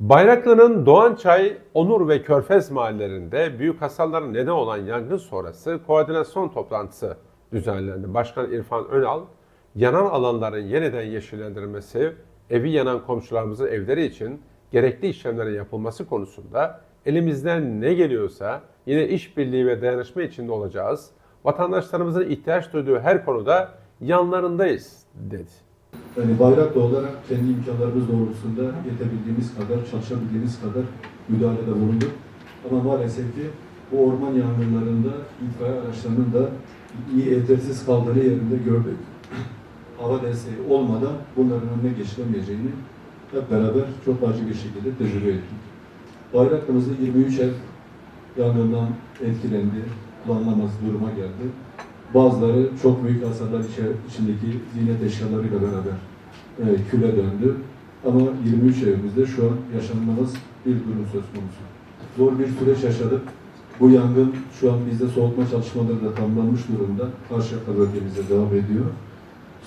Bayraklı'nın Doğançay, Onur ve Körfez mahallelerinde büyük hasarlara neden olan yangın sonrası koordinasyon toplantısı düzenlendi. Başkan İrfan Önal, yanan alanların yeniden yeşillendirilmesi, evi yanan komşularımızın evleri için gerekli işlemlerin yapılması konusunda elimizden ne geliyorsa yine işbirliği ve dayanışma içinde olacağız. Vatandaşlarımızın ihtiyaç duyduğu her konuda yanlarındayız dedi. Yani Bayraklı olarak kendi imkanlarımız doğrultusunda yetebildiğimiz kadar, çalışabildiğimiz kadar müdahalede bulunduk. Ama maalesef ki bu orman yangınlarında itfaiye araçlarının da yetersiz kaldığı yerinde gördük. Hava desteği olmadan bunların önüne geçilemeyeceğini hep beraber çok acı bir şekilde tecrübe ettik. Bayraklı'mızda 23 ev yangından etkilendi, kullanılamaz duruma geldi. Bazıları çok büyük hasarlar içindeki ziynet eşyalarıyla beraber e, küle döndü. Ama 23 evimizde şu an yaşanmamız bir durum söz konusu. Zor bir süreç yaşadık. Bu yangın şu an bizde soğutma çalışmaları da tamamlanmış durumda. Karşıyaka bölgemizde devam ediyor.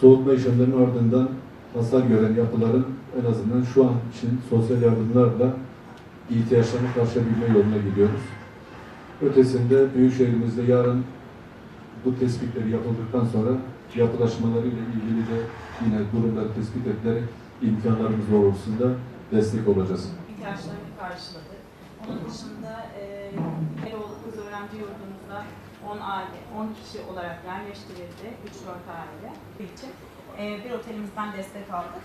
Soğutma işlemlerinin ardından hasar gören yapıların en azından şu an için sosyal yardımlarla ihtiyaçlarını karşılayabilme yoluna gidiyoruz. Ötesinde Büyükşehirimizde yarın bu tespitleri yapıldıktan sonra yapılaşmalarıyla ilgili de yine durumları tespit edilerek imkanlarımız doğrultusunda destek olacağız. ihtiyaçlarını karşıladık. Onun dışında e, Eroğlu Öğrenci Yurdumuzda 10 aile, 10 kişi olarak yerleştirildi. 3-4 aile için. E, bir otelimizden destek aldık.